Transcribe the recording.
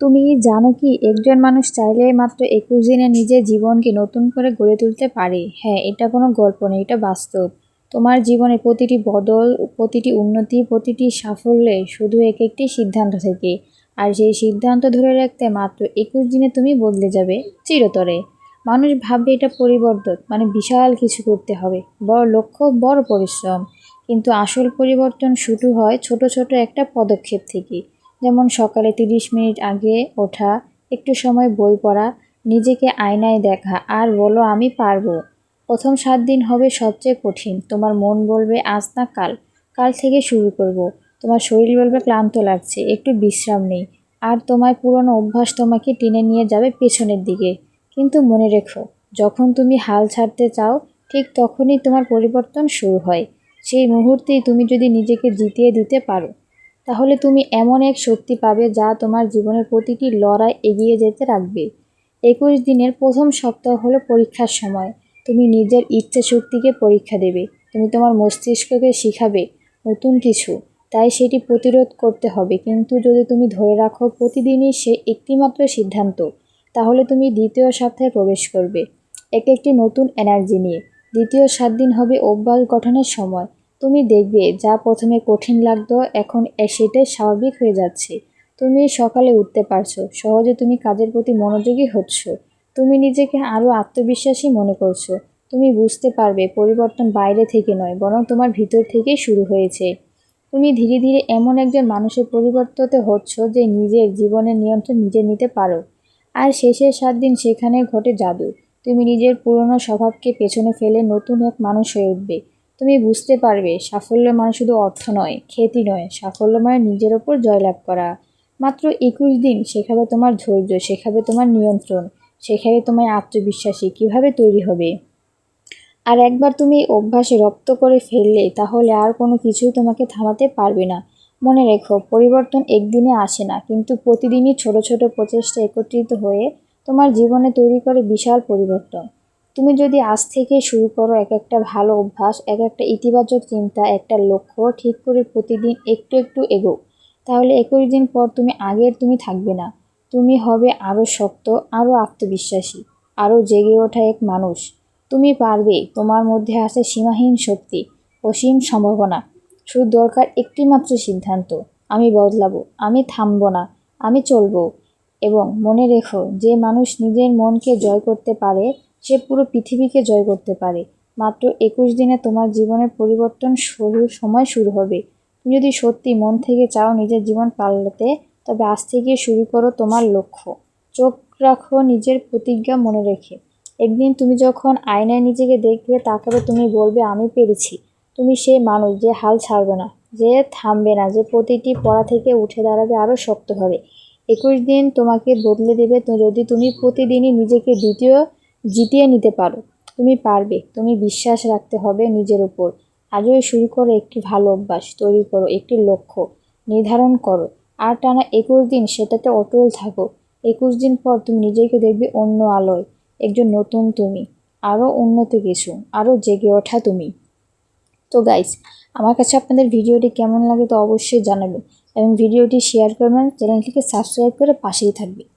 তুমি জানো কি, একজন মানুষ চাইলে মাত্র একুশ দিনে নিজের জীবনকে নতুন করে গড়ে তুলতে পারে। হ্যাঁ এটা কোনো গল্প নেই এটা বাস্তব। তোমার জীবনে প্রতিটি বদল, প্রতিটি উন্নতি, প্রতিটি সাফল্যে শুধু এক একটি সিদ্ধান্ত থেকে। আর সেই সিদ্ধান্ত ধরে রাখতে মাত্র একুশ দিনে তুমি বদলে যাবে, চিরতরে। মানুষ ভাববে এটা পরিবর্তন মানে বিশাল কিছু করতে হবে। বড় লক্ষ্য, বড় পরিশ্রম। কিন্তু আসল পরিবর্তন শুরু হয় ছোট ছোট একটা পদক্ষেপ থেকে। যেমন সকালে তিরিশ মিনিট আগে ওঠা, একটু সময় বই পড়া, নিজেকে আয়নায় দেখা, আর বলো আমি পারব। প্রথম সাত দিন হবে সবচেয়ে কঠিন। তোমার মন বলবে, আজ না কাল। কাল থেকে শুরু করব। তোমার শরীর বলবে, ক্লান্ত লাগছে, একটু বিশ্রাম নেই। আর তোমার পুরনো অভ্যাস তোমাকে টেনে নিয়ে যাবে পেছনের দিকে। কিন্তু মনে রেখো, যখন তুমি হাল ছাড়তে চাও, ঠিক তখনই তোমার পরিবর্তন শুরু হয়। সেই মুহূর্তেই তুমি যদি নিজেকে জিতিয়ে দিতে পারো। তাহলে তুমি এমন এক শক্তি পাবে যা তোমার জীবনের প্রতিটি লড়াই এগিয়ে যেতে রাখবে। একুশ দিনের প্রথম সপ্তাহ হলো পরীক্ষার সময়। তুমি নিজের ইচ্ছা শক্তিকে পরীক্ষা দেবে। তুমি তোমার মস্তিষ্ককে শিখাবে নতুন কিছু। তাই সেটি প্রতিরোধ করতে হবে। কিন্তু যদি তুমি ধরে রাখো প্রতিদিনই সে একটিমাত্র সিদ্ধান্ত, তাহলে তুমি দ্বিতীয় সপ্তাহে প্রবেশ করবে। এক একটি নতুন এনার্জি নিয়ে। দ্বিতীয় সাত দিন হবে অভ্যাস গঠনের সময়। তুমি দেখবে যা প্রথমে কঠিন লাগতো, এখন সেটাই স্বাভাবিক হয়ে যাচ্ছে। তুমি সকালে উঠতে পারছ, সহজে তুমি কাজের প্রতি মনোযোগী হচ্ছ। তুমি নিজেকে আরও আত্মবিশ্বাসী মনে করছ। তুমি বুঝতে পারবে পরিবর্তন বাইরে থেকে নয়, বরং তোমার ভিতর থেকেই শুরু হয়েছে। তুমি ধীরে ধীরে এমন একজন মানুষের পরিবর্ততে হচ্ছ যে নিজের জীবনের নিয়ন্ত্রণ নিজে নিতে পারো। আর শেষের সাত দিন সেখানে ঘটে জাদু। তুমি নিজের পুরনো স্বভাবকে পেছনে ফেলে নতুন এক মানুষ হয়ে উঠবে। তুমি বুঝতে পারবে সাফল্য মানে শুধু অর্থ নয়, খ্যাতি নয়। সাফল্য মানে নিজের ওপর জয়লাভ করা। মাত্র একুশ দিন শেখাবে তোমার ধৈর্য, শেখাবে তোমার নিয়ন্ত্রণ, শেখাবে তোমার আত্মবিশ্বাসী, কীভাবে তৈরি হবে। আর একবার তুমি অভ্যাসে রপ্ত করে ফেললে, তাহলে আর কোনো কিছুই তোমাকে থামাতে পারবে না। মনে রেখো, পরিবর্তন একদিনে আসে না, কিন্তু প্রতিদিনই ছোট ছোট প্রচেষ্টা একত্রিত হয়ে তোমার জীবনে তৈরি করে বিশাল পরিবর্তন। তুমি যদি আজ থেকে শুরু করো এক একটা ভালো অভ্যাস, এক একটা ইতিবাচক চিন্তা, একটা লক্ষ্য ঠিক করে প্রতিদিন একটু একটু এগো তাহলে একুশ দিন পর তুমি আগের তুমি থাকবে না। তুমি হবে আরও শক্ত আরও আত্মবিশ্বাসী আরও জেগে ওঠা এক মানুষ। তুমি পারবে, তোমার মধ্যে আছে সীমাহীন শক্তি, অসীম সম্ভাবনা। শুধু দরকার একটি মাত্র সিদ্ধান্ত, আমি বদলাবো, আমি থামবো না, আমি চলবো। এবং মনে রেখো, যে মানুষ নিজের মনকে জয় করতে পারে সে পুরো পৃথিবীকে জয় করতে পারে। মাত্র একুশ দিনে তোমার জীবনের পরিবর্তন শুরু সময় শুরু হবে। তুমি যদি সত্যি মন থেকে চাও নিজের জীবন পাল্টাতে, তবে আজ থেকে শুরু করো তোমার লক্ষ্য। চোখ রাখো নিজের প্রতিজ্ঞা মনে রেখে। একদিন তুমি যখন আয়নায় নিজেকে দেখবে তাকাবে তুমি বলবে, আমি পেরেছি। তুমি সেই মানুষ যে হাল ছাড়বে না, যে থামবে না, যে প্রতিটি পড়া থেকে উঠে দাঁড়াবে আরও শক্তভাবে একুশ দিন তোমাকে বদলে দেবে যদি তুমি প্রতিদিনই নিজেকে দ্বিতীয় জিতিয়ে নিতে পারো। তুমি পারবে, তুমি বিশ্বাস রাখতে হবে নিজের উপর। আজই শুরু করো একটি ভালো অভ্যাস, তৈরি করো একটি লক্ষ্য, নির্ধারণ করো। আর টানা একুশ দিন সেটাতে অটল থাকো। একুশ দিন পর তুমি নিজেকে দেখবে অন্য আলোয়। একজন নতুন তুমি, আরও উন্নত কিছু আরও জেগে ওঠা তুমি। তো গাইস আমার কাছে আপনাদের ভিডিওটি কেমন লাগে তো অবশ্যই জানাবেন। এবং ভিডিওটি শেয়ার করবেন, চ্যানেলটিকে সাবস্ক্রাইব করে পাশেই থাকবে।